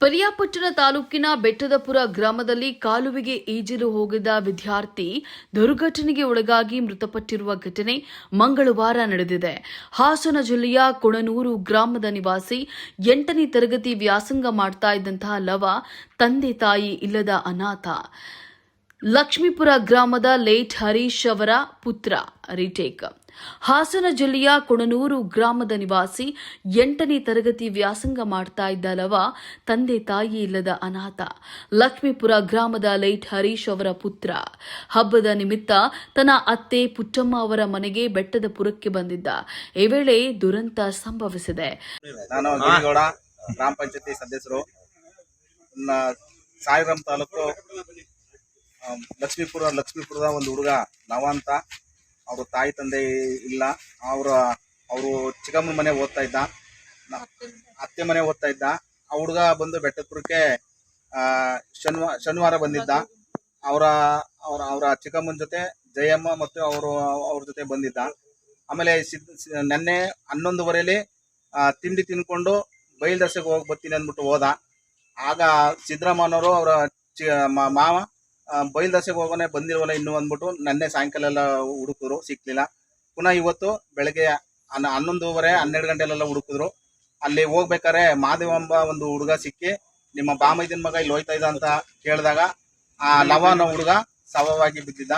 ಪರಿಯಾಪಟ್ಟಣ ತಾಲೂಕಿನ ಬೆಟ್ಟದಪುರ ಗ್ರಾಮದಲ್ಲಿ ಕಾಲುವೆಗೆ ಈಜಲು ಹೋಗಿದ್ದ ವಿದ್ಯಾರ್ಥಿ ದುರ್ಘಟನೆಗೆ ಒಳಗಾಗಿ ಮೃತಪಟ್ಟಿರುವ ಘಟನೆ ಮಂಗಳವಾರ ನಡೆದಿದೆ. ಹಾಸನ ಜಿಲ್ಲೆಯ ಕೊಣನೂರು ಗ್ರಾಮದ ನಿವಾಸಿ ಎಂಟನೇ ತರಗತಿ ವ್ಯಾಸಂಗ ಮಾಡ್ತಾ ಇದ್ದಂತಹ ಲವ, ತಂದೆ ತಾಯಿ ಇಲ್ಲದ ಅನಾಥ. ಲಕ್ಷ್ಮೀಪುರ ಗ್ರಾಮದ ಲೇಟ್ ಹರೀಶ್ ಅವರ ಪುತ್ರ ರಿಟೇಕ್. ಹಾಸನ ಜಿಲ್ಲೆಯ ಕೊಣನೂರು ಗ್ರಾಮದ ನಿವಾಸಿ ಎಂಟನೇ ತರಗತಿ ವ್ಯಾಸಂಗ ಮಾಡ್ತಾ ಇದ್ದ ಲವ ತಂದೆ ತಾಯಿ ಇಲ್ಲದ ಅನಾಥ. ಲಕ್ಷ್ಮೀಪುರ ಗ್ರಾಮದ ಲೈಟ್ ಹರೀಶ್ ಅವರ ಪುತ್ರ. ಹಬ್ಬದ ನಿಮಿತ್ತ ತನ್ನ ಅತ್ತೆ ಪುಟ್ಟಮ್ಮ ಅವರ ಮನೆಗೆ ಬೆಟ್ಟದ ಪುರಕ್ಕೆ ಬಂದಿದ್ದ. ಈ ವೇಳೆ ದುರಂತ ಸಂಭವಿಸಿದೆ. ಗ್ರಾಮ ಪಂಚಾಯತಿ ಸದಸ್ಯರು. ತಾಲೂಕು ಲಕ್ಷ್ಮೀಪುರ, ಲಕ್ಷ್ಮೀಪುರದ ಒಂದು ಹುಡುಗ ನವ ಅಂತ ಅವ್ರ ತಾಯಿ ತಂದೆ ಇಲ್ಲ. ಅವರ, ಅವರು ಚಿಕ್ಕಮ್ಮನ ಮನೆ ಓದ್ತಾ ಇದ್ದ. ಅತ್ತೆ ಮನೆ ಓದ್ತಾ ಇದ್ದ. ಆ ಹುಡುಗ ಬಂದು ಬೆಟ್ಟದಪುರಕ್ಕೆ ಶನಿವಾರ ಶನಿವಾರ ಬಂದಿದ್ದ. ಅವರ ಅವರ ಅವರ ಚಿಕ್ಕಮ್ಮನ ಜೊತೆ, ಜಯಮ್ಮ ಮತ್ತು ಅವರು, ಅವ್ರ ಜೊತೆ ಬಂದಿದ್ದ. ಆಮೇಲೆ ಸಿದ್ ನೆನ್ನೆ ಹನ್ನೊಂದುವರೆಯಲ್ಲಿ ತಿಂಡಿ ತಿನ್ಕೊಂಡು ಬಯಲ್ದಸೆಗೆ ಹೋಗಿ, ಬರ್ತೀನಿ ಅಂದ್ಬಿಟ್ಟು ಹೋದ. ಆಗ ಸಿದ್ದರಾಮಯ್ಯನವರು ಅವರ ಚಿ, ಮ- ಮಾವ ಬಯಲ್ದಸೆಗೆ ಹೋಗೋನೆ ಬಂದಿರೋಲ್ಲ ಇನ್ನು ಅಂದ್ಬಿಟ್ಟು ನನ್ನೆ ಸಾಯಂಕಾಲ ಎಲ್ಲ ಹುಡುಕಿದ್ರು ಸಿಕ್ಲಿಲ್ಲ. ಪುನಃ ಇವತ್ತು ಬೆಳಗ್ಗೆ ಹನ್ನ ಹನ್ನೊಂದುವರೆ, ಹನ್ನೆರಡು ಗಂಟೆಲೆಲ್ಲ ಹುಡುಕಿದ್ರು. ಅಲ್ಲಿ ಹೋಗ್ಬೇಕಾದ್ರೆ ಮಾದೇವಂಬ ಒಂದು ಹುಡುಗ ಸಿಕ್ಕಿ ನಿಮ್ಮ ಬಾಮೈದಿನ ಮಗ ಇಲ್ಲಿ ಹೋಯ್ತಾ ಇದ್ದ ಅಂತ ಕೇಳಿದಾಗ ಆ ಲವ ಅನ್ನೋ ಹುಡುಗ ಸವವಾಗಿ ಬಿದ್ದಿದ್ದ.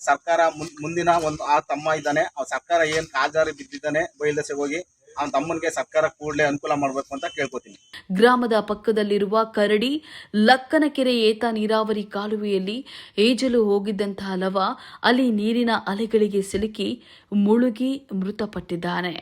ಸರ್ಕಾರ ಮುಂದಿನ ಒಂದು ಆ ತಮ್ಮ ಇದ್ದಾನೆ. ಆ ಸರ್ಕಾರ ಏನು ಕಾಜಾರಿ ಬಿದ್ದಿದ್ದಾನೆ ಬೈಲ್ದಸೆಗೆ ಹೋಗಿ. ಅವನ ತಮ್ಮನಿಗೆ ಸರ್ಕಾರ ಕೂಡಲೇ ಅನುಕೂಲ ಮಾಡಬೇಕು ಅಂತ ಕೇಳ್ಕೊತೀನಿ. ಗ್ರಾಮದ ಪಕ್ಕದಲ್ಲಿರುವ ಕರಡಿ, ಲಕ್ಕನಕೆರೆ ಏತ ನೀರಾವರಿ ಕಾಲುವೆಯಲ್ಲಿ ಏಜಲು ಹೋಗಿದ್ದಂತಹ ಲವ ಅಲ್ಲಿ ನೀರಿನ ಅಲೆಗಳಿಗೆ ಸಿಲುಕಿ ಮುಳುಗಿ ಮೃತಪಟ್ಟಿದ್ದಾನೆ.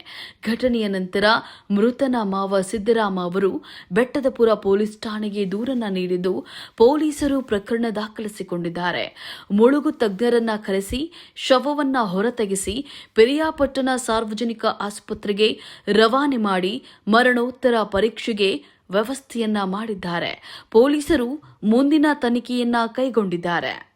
ಘಟನೆಯ ನಂತರ ಮೃತನ ಮಾವ ಸಿದ್ದರಾಮ ಅವರು ಬೆಟ್ಟದಪುರ ಪೊಲೀಸ್ ಠಾಣೆಗೆ ದೂರನ್ನ ನೀಡಿದ್ದು ಪೊಲೀಸರು ಪ್ರಕರಣ ದಾಖಲಿಸಿಕೊಂಡಿದ್ದಾರೆ. ಮುಳುಗು ತಜ್ಞರನ್ನ ಕರೆಸಿ ಶವವನ್ನ ಹೊರತೆಗೆಸಿ, ಪೆರಿಯಾಪಟ್ಟಣ ಸಾರ್ವಜನಿಕ ಆಸ್ಪತ್ರೆಗೆ ರವಾನೆ ಮಾಡಿ ಮರಣೋತ್ತರ ಪರೀಕ್ಷೆಗೆ ವ್ಯವಸ್ಥೆಯನ್ನ ಮಾಡಿದ್ದಾರೆ. ಪೊಲೀಸರು ಮುಂದಿನ ತನಿಖೆಯನ್ನ ಕೈಗೊಂಡಿದ್ದಾರೆ.